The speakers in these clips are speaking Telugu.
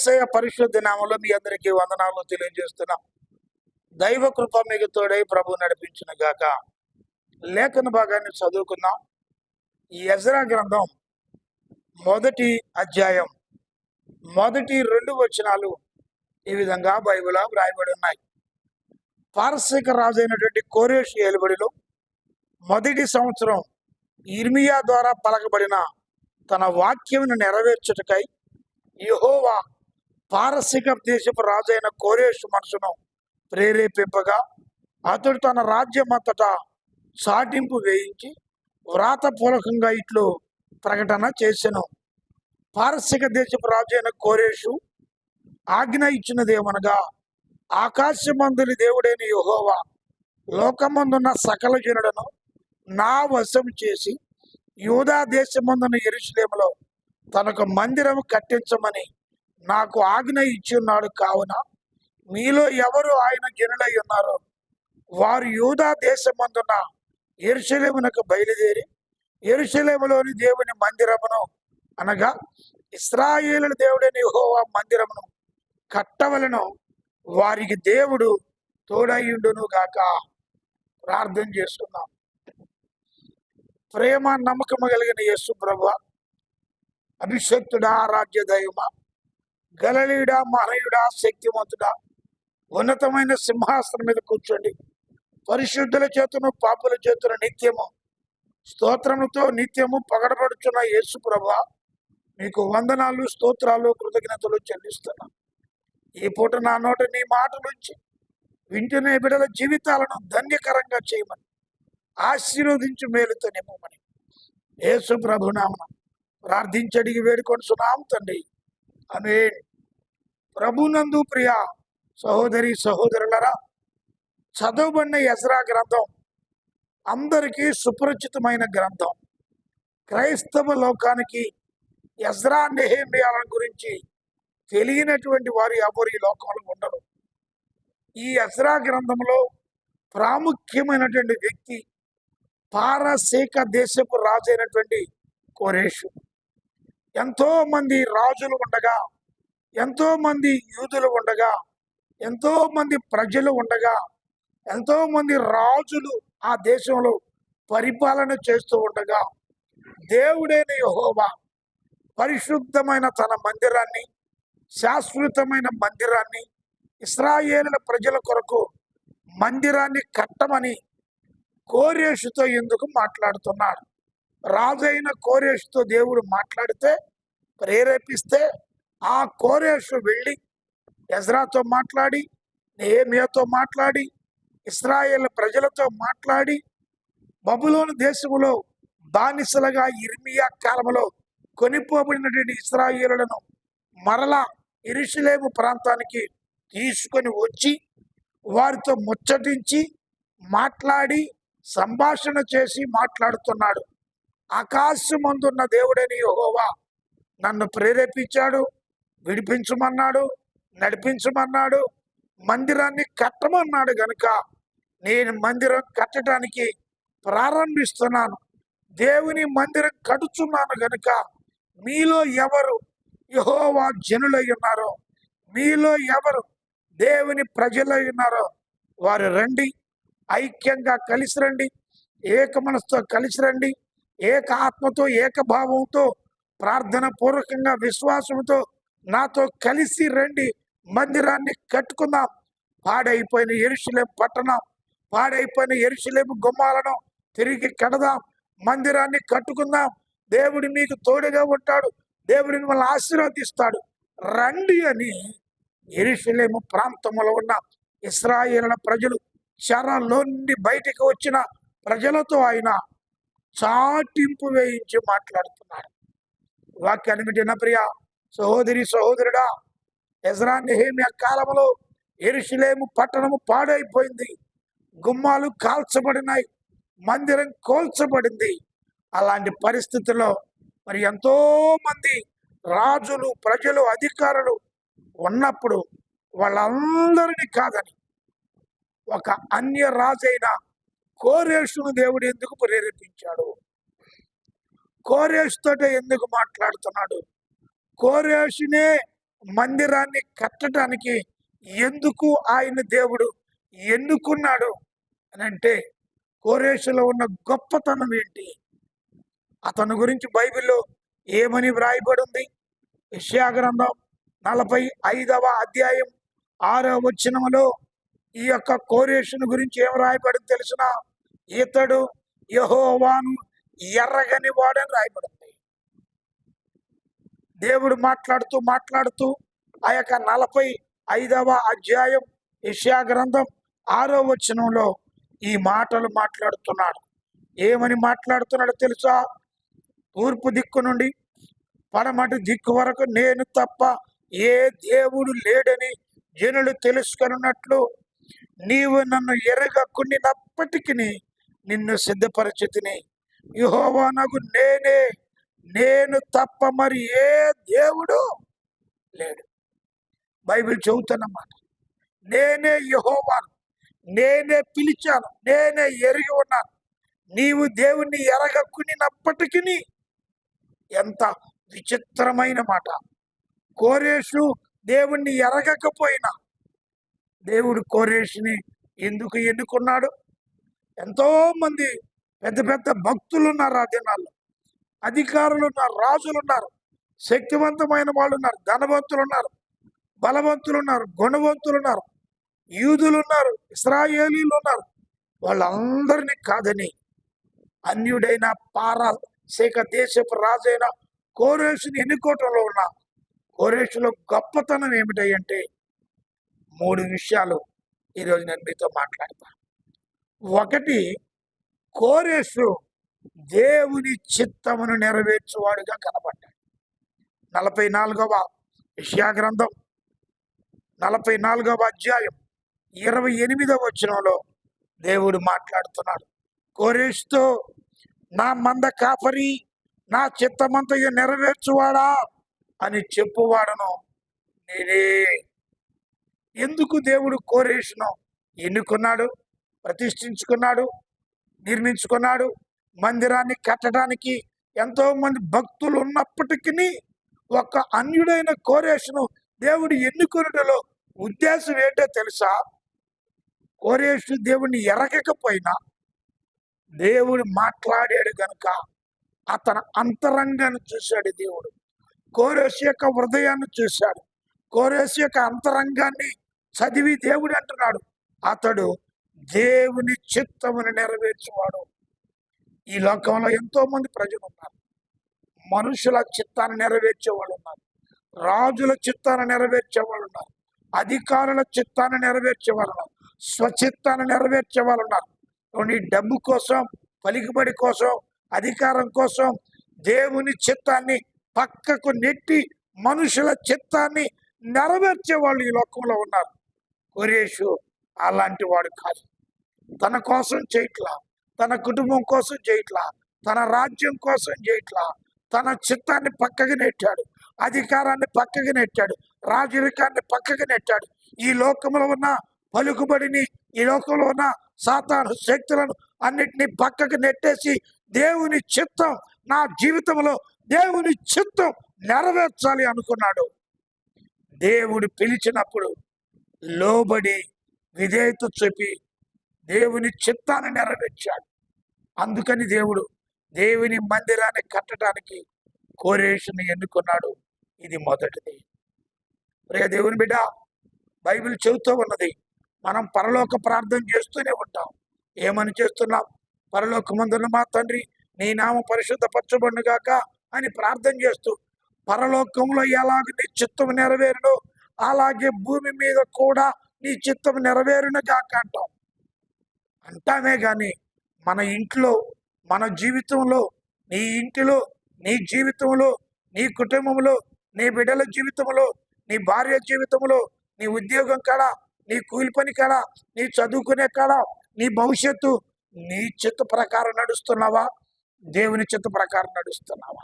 ఏసయ పరిశుద్ధ నామంలో మీ అందరికీ వందనాలు తెలియజేస్తున్నాం. దైవ కృప మీకు తోడై ప్రభు నడిపించిన గాక. లేఖన భాగాన్ని చదువుకుందాం. ఈ గ్రంథం మొదటి అధ్యాయం మొదటి రెండు వచనాలు ఈ విధంగా బైబిల్లో వ్రాయబడి ఉన్నాయి. పారసిక రాజు అయినటువంటి కోరేష్ ఏలుబడిలో మొదటి సంవత్సరం ఇర్మియా ద్వారా పలకబడిన తన వాక్యమును నెరవేర్చుటకై యహోవా పారసిక దేశపు రాజైన కోరేషు మనసును ప్రేరేపింపగా అతడు తన రాజ్యమంతటా సాటింపు వేయించి వ్రాతపూర్వకంగా ఇట్లు ప్రకటన చేసెను. పారసిక దేశపు రాజైన కోరేషు ఆజ్ఞ ఇచ్చినదేమనగా ఆకాశమందుని దేవుడైన యహోవా లోకమందున్న సకల జనులను నా వశం చేసి యూదా దేశమందున ఎరుసలేములో తనకు మందిరం కట్టించమని నాకు ఆజ్ఞ ఇచ్చి ఉన్నాడు కావున మీలో ఎవరు ఆయన జనులై ఉన్నారో వారు యూదా దేశమందున ఎరుశలేమునకు బయలుదేరి ఎరుశలేములోని దేవుని మందిరమును అనగా ఇస్రాయేలు దేవుడని హోవా మందిరమును కట్టవలను వారికి దేవుడు తోడయుండును గాక ప్రార్థన చేస్తున్నాం. ప్రేమ నమ్మకము కలిగిన యేసు ప్రభు అభిషక్తుడా ఆరాధ్య దైవమా గలలీడా మహయుడా శక్తివంతుడా ఉన్నతమైన సింహాసనం మీద కూర్చోండి. పరిశుద్ధుల చేతును పాపుల చేతును నిత్యము స్తోత్రముతో నిత్యము పగడబడుచున్న యేసు ప్రభా మీకు వందనాలు స్తోత్రాలు కృతజ్ఞతలు చెల్లిస్తున్నాను ఈ పూట నా నోట నీ మాట నుంచి వింటున్న బిడల జీవితాలను ధన్యకరంగా చేయమని ఆశీర్వదించి మేలుతో నిమ్మమని యేసు ప్రభునామన ప్రార్థించడికి వేడుకొని సునాం తండ్రి. అనే ప్రభునందు ప్రియ సహోదరి సహోదరులరా చదవబడిన ఎసరా గ్రంథం అందరికీ సుపరిచితమైన గ్రంథం. క్రైస్తవ లోకానికి ఎజ్రా నెహేమియాల గురించి తెలియనటువంటి వారు ఎవరు ఈ లోకంలో ఉండరు. ఈ ఎజ్రా గ్రంథంలో ప్రాముఖ్యమైనటువంటి వ్యక్తి పారసీక దేశపు రాజు అయినటువంటి కోరేషు. ఎంతో మంది రాజులు ఉండగా ఎంతో మంది యూదులు ఉండగా ఎంతో మంది ప్రజలు ఉండగా ఎంతో మంది రాజులు ఆ దేశంలో పరిపాలన చేస్తూ ఉండగా దేవుడైన యహోవా. పరిశుద్ధమైన తన మందిరాన్ని శాశ్వతమైన మందిరాన్ని ఇస్రాయేలుల ప్రజల కొరకు మందిరాన్ని కట్టమని కోరేషుతో ఎందుకు మాట్లాడుతున్నాడు? రాజైన కోరేషుతో దేవుడు మాట్లాడితే ప్రేరేపిస్తే ఆ కోరేషు వెళ్ళి ఎజ్రాతో మాట్లాడి నేమియాతో మాట్లాడి ఇస్రాయేల్ ప్రజలతో మాట్లాడి బబులోని దేశములో బానిసలుగా ఇర్మియా కాలంలో కొనిపోబడినటువంటి ఇస్రాయేలులను మరలా ఇరుషులేము ప్రాంతానికి తీసుకొని వచ్చి వారితో ముచ్చటించి మాట్లాడి సంభాషణ చేసి మాట్లాడుతున్నాడు. ఆకాశమందున్న దేవుడని యహోవా నన్ను ప్రేరేపించాడు. విడిపించమన్నాడు నడిపించమన్నాడు మందిరాన్ని కట్టమన్నాడు గనుక నేను మందిరం కట్టడానికి ప్రారంభిస్తున్నాను. దేవుని మందిరం కడుచున్నాను గనుక మీలో ఎవరు యహోవా జనులై ఉన్నారో మీలో ఎవరు దేవుని ప్రజలై ఉన్నారో వారు రండి ఐక్యంగా కలిసి రండి ఏక మనసుతో కలిసి రండి ఏక ఆత్మతో ఏకభావంతో ప్రార్థన పూర్వకంగా విశ్వాసంతో నాతో కలిసి రండి మందిరాన్ని కట్టుకుందాం. పాడైపోయిన ఎరుషులేం పట్టణం పాడైపోయిన ఎరుషులేము గుమ్మాలను తిరిగి కడదాం. మందిరాన్ని కట్టుకుందాం. దేవుడు మీకు తోడుగా ఉంటాడు. దేవుడు మిమ్మల్ని ఆశీర్వదిస్తాడు. రండి అని ఎరుషులేము ప్రాంతంలో ఉన్న ఇస్రాయేల్ ప్రజలు చెరలో నుండి బయటికి వచ్చిన ప్రజలతో ఆయన చాటింపు వేయించి మాట్లాడుతున్నారు. వాక్యాన్ని వింటున్న ప్రియ సహోదరి సహోదరుడా ఎజరా నెహేమియా కాలంలో ఎరుషులేము పట్టణము పాడైపోయింది. గుమ్మాలు కాల్చబడినాయి మందిరం కోల్చబడింది. అలాంటి పరిస్థితుల్లో మరి ఎంతో మంది రాజులు ప్రజలు అధికారులు ఉన్నప్పుడు వాళ్ళందరినీ కాదని ఒక అన్య రాజైన కోరేషును దేవుడు ఎందుకు ప్రేరేపించాడు? కోరేషుతోటే ఎందుకు మాట్లాడుతున్నాడు? కోరేషునే మందిరాన్ని కట్టడానికి ఎందుకు ఆయన దేవుడు ఎన్నుకున్నాడు అని అంటే కోరేషులో ఉన్న గొప్పతనం ఏంటి? అతని గురించి బైబిల్లో ఏమని వ్రాయబడి ఉంది గ్రంథం నలభై ఐదవ అధ్యాయం ఆరవ వచనములో ఈ యొక్క కోరేషుని గురించి ఏం రాయబడింది తెలిసిన? ఇతడు యహోవాను ఎర్రగని వాడని రాయబడింది దేవుడు మాట్లాడుతూ మాట్లాడుతూ ఆ యొక్క నలభై ఐదవ అధ్యాయం యెషయా గ్రంథం ఆరో వచనంలో ఈ మాటలు మాట్లాడుతున్నాడు. ఏమని మాట్లాడుతున్నాడు తెలుసా? తూర్పు దిక్కు నుండి పడమటి దిక్కు వరకు నేను తప్ప ఏ దేవుడు లేడని జనులు తెలుసుకొనున్నట్లు నీవు నన్ను ఎరగకుండినప్పటికీ నిన్ను సిద్ధపరిచితిని. యుహోవా నాకు నేనే నేను తప్ప మరి ఏ దేవుడు లేడు. బైబిల్ చెబుతున్నమాట నేనే యహోవాను. నేనే పిలిచాను. నేనే ఎరిగి ఉన్నాను. నీవు దేవుణ్ణి ఎరగక్కునినప్పటికీ ఎంత విచిత్రమైన మాట. కోరేషు దేవుణ్ణి ఎరగకపోయినా దేవుడు కోరేషుని ఎందుకు ఎన్నుకున్నాడు? ఎంతోమంది పెద్ద పెద్ద భక్తులు ఉన్నారు ఆ దినాల్లో. అధికారులు ఉన్నారు రాజులు ఉన్నారు శక్తివంతమైన వాళ్ళు ఉన్నారు ధనవంతులు ఉన్నారు బలవంతులు ఉన్నారు గుణవంతులు ఉన్నారు యూదులు ఉన్నారు ఇస్రాయేలీలు ఉన్నారు వాళ్ళందరినీ కాదని అన్యుడైన పారశేఖ దేశపు రాజైన కోరేషుని ఎన్నుకోవటంలో ఉన్న కోరేషులో గొప్పతనం ఏమిటంటే మూడు విషయాలు ఈరోజు నేను మీతో మాట్లాడతాను ఒకటి కోరేషు దేవుని చిత్తమును నెరవేర్చువాడుగా కనబడ్డాడు. నలభై నాలుగవ విషయా గ్రంథం నలభై నాలుగవ అధ్యాయం ఇరవై ఎనిమిదవ వచనంలో దేవుడు మాట్లాడుతున్నాడు. కోరేష్తో నా మంద కాపరి నా చిత్తమంతయ్య నెరవేర్చువాడా అని చెప్పువాడను నేనే. ఎందుకు దేవుడు కోరేషును ఎన్నుకున్నాడు ప్రతిష్ఠించుకున్నాడు నిర్మించుకున్నాడు మందిరాన్ని కట్టడానికి ఎంతో మంది భక్తులు ఉన్నప్పటికీ ఒక అన్యుడైన కోరేషును దేవుడు ఎన్నుకొనటలో ఉద్దేశం ఏంటో తెలుసా? కోరేషు దేవుడిని ఎరగకపోయినా దేవుడు మాట్లాడాడు గనుక అతను అంతరంగాన్ని చూశాడు దేవుడు. కోరేసు యొక్క హృదయాన్ని చూశాడు. కోరేసు యొక్క అంతరంగాన్ని చదివి దేవుడు అంటున్నాడు. అతడు దేవుని చిత్తమును నెరవేర్చేవాడు. ఈ లోకంలో ఎంతో మంది ప్రజలు ఉన్నారు. మనుషుల చిత్తాన్ని నెరవేర్చే వాళ్ళు ఉన్నారు. రాజుల చిత్తాన్ని నెరవేర్చే వాళ్ళు ఉన్నారు. అధికారుల చిత్తాన్ని నెరవేర్చే వాళ్ళు ఉన్నారు. స్వచిత్తాన్ని నెరవేర్చే వాళ్ళు ఉన్నారు. కొన్ని డబ్బు కోసం పలికిబడి కోసం అధికారం కోసం దేవుని చిత్తాన్ని పక్కకు నెట్టి మనుషుల చిత్తాన్ని నెరవేర్చే వాళ్ళు ఈ లోకంలో ఉన్నారు. కొరేషు అలాంటి వాడు కాదు. తన కోసం చేయట్లా. తన కుటుంబం కోసం చేయట్లా తన రాజ్యం కోసం చేయట్లా తన చిత్తాన్ని పక్కకి నెట్టాడు అధికారాన్ని పక్కకి నెట్టాడు రాజరికాన్ని పక్కకి నెట్టాడు. ఈ లోకంలో ఉన్న పలుకుబడిని ఈ లోకంలో ఉన్న సాతాను శక్తులను అన్నిటినీ పక్కకు నెట్టేసి దేవుని చిత్తం నా జీవితంలో దేవుని చిత్తం నెరవేర్చాలి అనుకున్నాడు. దేవుడు పిలిచినప్పుడు లోబడి విధేయత చెప్పి దేవుని చిత్తాన్ని నెరవేర్చాడు. అందుకని దేవుడు దేవుని మందిరాన్ని కట్టడానికి కోరేషుని ఎన్నుకున్నాడు. ఇది మొదటిది. ప్రియ దేవుని బిడ్డ బైబిల్ చెబుతూ ఉన్నది మనం పరలోక ప్రార్థన చేస్తూనే ఉంటాం. ఏమని చేస్తున్నాం? పరలోక మందున మా తండ్రి నీ నామ పరిశుద్ధ గాక అని ప్రార్థన చేస్తూ పరలోకంలో ఎలాగ నీ చిత్తం నెరవేరును అలాగే భూమి మీద కూడా నీ చిత్తం నెరవేరును గాక అంటాం. అంటామే కానీ మన ఇంట్లో మన జీవితంలో నీ ఇంటిలో నీ జీవితంలో నీ కుటుంబంలో నీ బిడ్డల జీవితంలో నీ భార్య జీవితంలో నీ ఉద్యోగం కాడ నీ కూలి పని కాడ నీ చదువుకునే కాడ నీ భవిష్యత్తు నీ చిత్త ప్రకారం నడుస్తున్నావా? దేవుని చిత్త ప్రకారం నడుస్తున్నావా?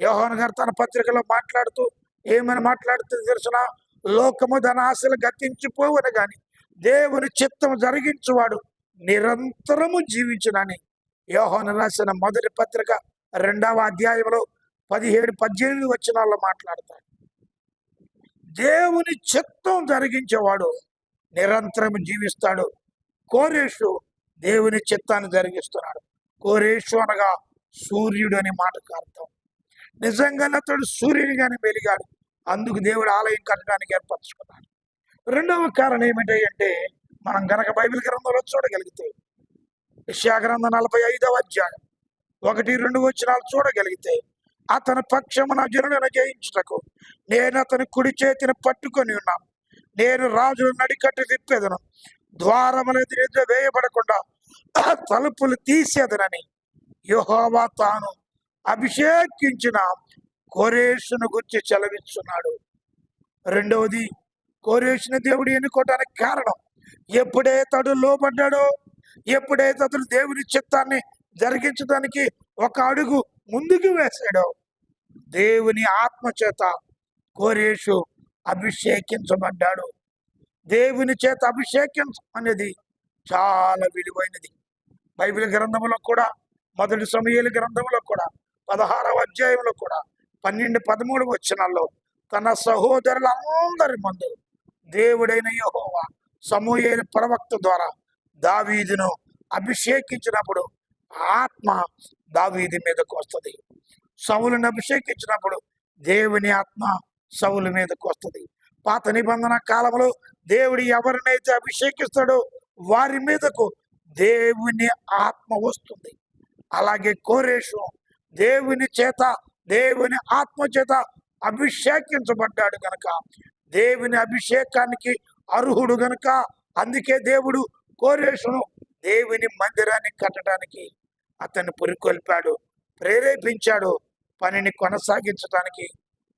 యోహన్ గారు తన పత్రికలో మాట్లాడుతూ ఏమని మాట్లాడుతుంది తెలిసిన? లోకము ధన ఆశలు గతించిపోవని కానీ దేవుని చిత్తం జరిగించువాడు నిరంతరము జీవించునని యోహోను రాసిన మొదటి పత్రిక రెండవ అధ్యాయంలో పదిహేడు పద్దెనిమిది వచనాల్లో మాట్లాడతాడు. దేవుని చిత్తం జరిగించేవాడు నిరంతరం జీవిస్తాడు. కోరేషు దేవుని చిత్తాన్ని జరిగిస్తున్నాడు. కోరేషు అనగా సూర్యుడు అనే మాటకు అర్థం. నిజంగానే అతడు సూర్యునిగానే వెలిగాడు. అందుకు దేవుడు ఆలయం కట్టడానికి ఏర్పరచుకున్నాడు. రెండవ కారణం ఏమిటంటే మనం గనక బైబిల్ గ్రంథంలో చూడగలిగితే యెషయా గ్రంథం నలభై ఐదవ అధ్యాయం ఒకటి రెండు వచ్చినాలు చూడగలిగితే అతని పక్షమున జనులను జయించుటకు నేను అతని కుడి చేతిని పట్టుకొని ఉన్నాను నేను రాజును నడికట్టు తిప్పేదను ద్వారముల ఎదురు వేయబడకుండా ఆ తలుపులు తీసేదనని యుహోవా తాను అభిషేకించిన కోరేషును గురించి చెలవిస్తున్నాడు రెండవది కోరేషుని దేవుడు ఎన్నుకోవటానికి కారణం ఎప్పుడైతే అతడు లోబడ్డాడో ఎప్పుడైతే అతడు దేవుని చిత్తాన్ని జరిగించడానికి ఒక అడుగు ముందుకు వేశాడో దేవుని ఆత్మ చేత కోరేషు అభిషేకించబడ్డాడు. దేవుని చేత అభిషేకించడం అనేది చాలా విలువైనది. బైబిల్ గ్రంథంలో కూడా మొదటి సమయాల గ్రంథంలో కూడా పదహారవ అధ్యాయంలో కూడా పన్నెండు పదమూడు వచ్చినాల్లో తన సహోదరులందరి ముందు దేవుడైన యహోవా సమూహేలు ప్రవక్త ద్వారా దావీదును అభిషేకించినప్పుడు ఆత్మ దావీది మీదకు వస్తుంది. సవులను అభిషేకించినప్పుడు దేవుని ఆత్మ సౌలు మీదకు వస్తుంది. పాత నిబంధన కాలంలో దేవుడు ఎవరినైతే అభిషేకిస్తాడో వారి మీదకు దేవుని ఆత్మ వస్తుంది. అలాగే కోరేషు దేవుని చేత దేవుని ఆత్మ చేత అభిషేకించబడ్డాడు కనుక దేవుని అభిషేకానికి అర్హుడు గనుక. అందుకే దేవుడు కోరేషును దేవుని మందిరాన్ని కట్టడానికి అతన్ని పురికొల్పాడు ప్రేరేపించాడు పనిని కొనసాగించడానికి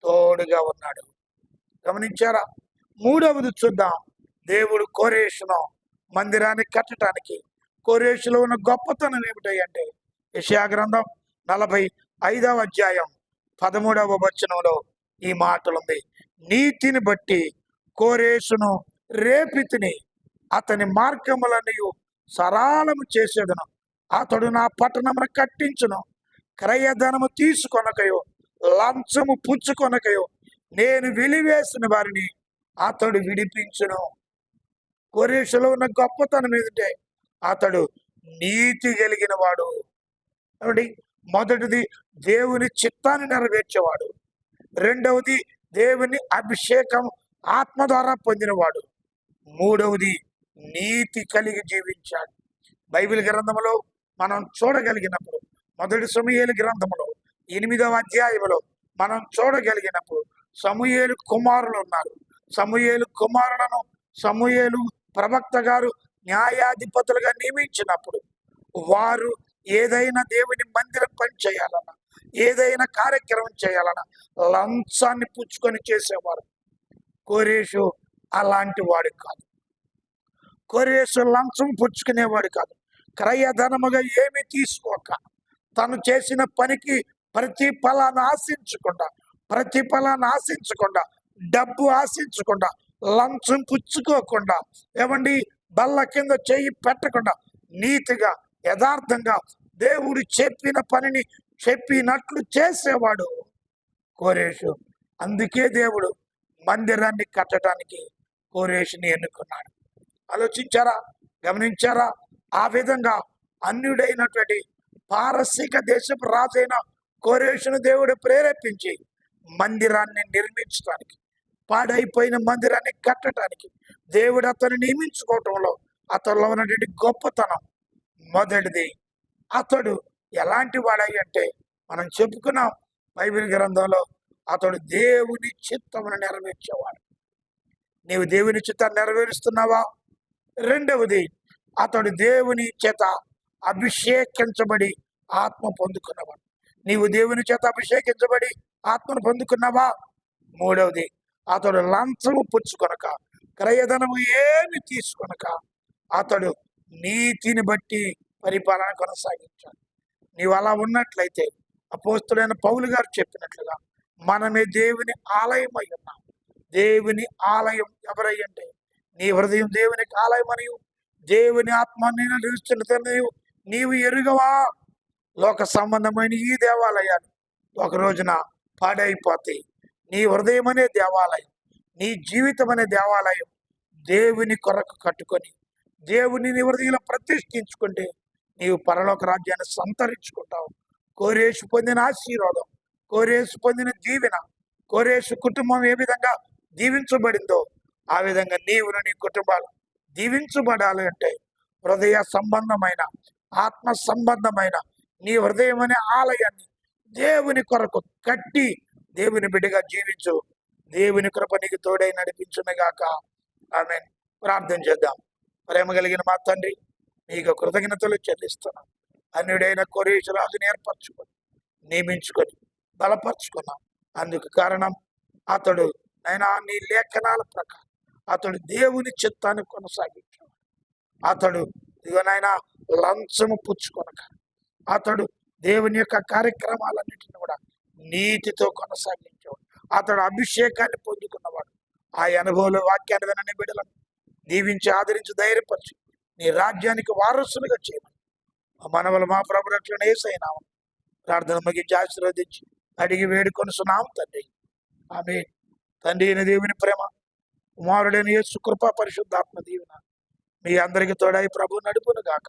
తోడుగా ఉన్నాడు. గమనించారా? మూడవది చూద్దాం. దేవుడు కోరేషును మందిరాన్ని కట్టడానికి కోరేషులో ఉన్న గొప్పతనం ఏమిటంటే యెషయా గ్రంథం నలభై ఐదవ అధ్యాయం పదమూడవ వచనంలో ఈ మాటలుంది. నీతిని బట్టి కోరేషును రేపితిని. అతని మార్గములన్నీ సరాలము చేసేదను. అతడు నా పట్టణమును కట్టించును. క్రయధనము తీసుకొనకయో లంచము పుచ్చుకొనకయో నేను వెలివేసిన వారిని అతడు విడిపించును. కొరీషలో ఉన్న గొప్పతనం ఏంటంటే అతడు నీతి కలిగిన వాడు కాబట్టి మొదటిది దేవుని చిత్తాన్ని నెరవేర్చేవాడు. రెండవది దేవుని అభిషేకం ఆత్మ ద్వారా పొందినవాడు. మూడవది నీతి కలిగి జీవించాలి. బైబిల్ గ్రంథంలో మనం చూడగలిగినప్పుడు మొదటి సమూహేలు గ్రంథంలో ఎనిమిదవ అధ్యాయంలో మనం చూడగలిగినప్పుడు సమూహేలు కుమారులు ఉన్నారు. సమూహేలు కుమారులను సమూహేలు ప్రవక్త గారు న్యాయాధిపతులుగా నియమించినప్పుడు వారు ఏదైనా దేవుని మందిరం పని చేయాలన్నా ఏదైనా కార్యక్రమం చేయాలన్నా లంచాన్ని పుచ్చుకొని చేసేవారు. కోరేషు అలాంటి వాడు కాదు. కొరేసు లంచం పుచ్చుకునేవాడు కాదు. క్రయధనముగా ఏమి తీసుకోక తను చేసిన పనికి ప్రతిఫలాన్ని ఆశించకుండా ప్రతిఫలాన్ని ఆశించకుండా డబ్బు ఆశించకుండా లంచం పుచ్చుకోకుండా ఏమండి? బల్ల కింద చేయి పెట్టకుండా నీతిగా యథార్థంగా దేవుడు చెప్పిన పనిని చెప్పినట్లు చేసేవాడు కోరేషు. అందుకే దేవుడు మందిరాన్ని కట్టడానికి కోరేషిని ఎన్నుకున్నాడు. ఆలోచించారా? గమనించారా? ఆ విధంగా అన్యుడైనటువంటి పారసీక దేశపు రాజైన కోరేషును దేవుడు ప్రేరేపించి మందిరాన్ని నిర్మించడానికి పాడైపోయిన మందిరాన్ని కట్టడానికి దేవుడు అతను నియమించుకోవటంలో అతనిలో ఉన్నటువంటి గొప్పతనం మొదటిది. అతడు ఎలాంటి వాడై అంటే మనం చెప్పుకున్నాం బైబిల్ గ్రంథంలో అతడు దేవుని చిత్తమును నెరవేర్చేవాడు. నీవు దేవుని చిత్తాన్ని నెరవేరుస్తున్నావా? రెండవది అతడు దేవుని చేత అభిషేకించబడి ఆత్మ పొందుకున్నవాడు. నీవు దేవుని చేత అభిషేకించబడి ఆత్మను పొందుకున్నావా? మూడవది అతడు లంచము పుచ్చుకొనక క్రయధనము ఏమి తీసుకొనక అతడు నీతిని బట్టి పరిపాలన కొనసాగించాడు. నీవు అలా ఉన్నట్లయితే అపోస్తుడైన పౌలు గారు చెప్పినట్లుగా మనమే దేవుని ఆలయం అయి ఉన్నాం. దేవుని ఆలయం ఎవరయ్యంటే? నీ హృదయం దేవునికి ఆలయం అనియు దేవుని ఆత్మ నేను నీవు నీవు ఎరుగవా? లోక సంబంధమైన ఈ దేవాలయాలు ఒక రోజున పాడైపోతాయి. నీ హృదయం అనే దేవాలయం. నీ జీవితం అనే దేవాలయం. దేవుని కొరకు కట్టుకొని దేవుని నీ హృదయంలో ప్రతిష్ఠించుకుంటే నీవు పరలోక రాజ్యాన్ని సంతరించుకుంటావు. కోరేసు పొందిన ఆశీర్వాదం కోరేసు పొందిన దీవెన కోరేసు కుటుంబం ఏ విధంగా దీవించబడిందో ఆ విధంగా నీవును నీ కుటుంబాలు దీవించబడాలి అంటే హృదయ సంబంధమైన ఆత్మ సంబంధమైన నీ హృదయం అనే ఆలయాన్ని దేవుని కొరకు కట్టి దేవుని బిడ్డగా జీవించు. దేవుని కృప నీకు తోడై నడిపించునుగాక. ఆమె ప్రార్థన చేద్దాం. ప్రేమ కలిగిన మా తండ్రి నీకు కృతజ్ఞతలు చెల్లిస్తున్నాం. అన్యుడైన కొరేష్ రాజుని ఏర్పరచుకొని నియమించుకొని బలపరుచుకున్నాం. అందుకు కారణం అతడు నైనా నీ లేఖనాల ప్రకారం అతడు దేవుని చిత్తాన్ని కొనసాగించాడు. అతడు ఇదిగోనైనా లంచము పుచ్చుకొనక అతడు దేవుని యొక్క కార్యక్రమాలన్నిటిని కూడా నీతితో కొనసాగించేవాడు. అతడు అభిషేకాన్ని పొందుకున్నవాడు. ఆ అనుభవంలో వాక్యాన్ని వినని బిడలను దీవించి ఆదరించి ధైర్యపరచు. నీ రాజ్యానికి వారసులుగా చేయమని. మా మనవలు మా ప్రభుత్వం ఏసైనా ప్రార్థన ముగించి ఆశీర్వదించి అడిగి వేడుకొని సున్నాము తండ్రి. ఆమె తండ్రి అయిన దేవుని ప్రేమ కుమారుడైన యేసు కృపా పరిశుద్ధాత్మ దీవెన. మీ అందరికి తోడై ప్రభు నడుపును గాక.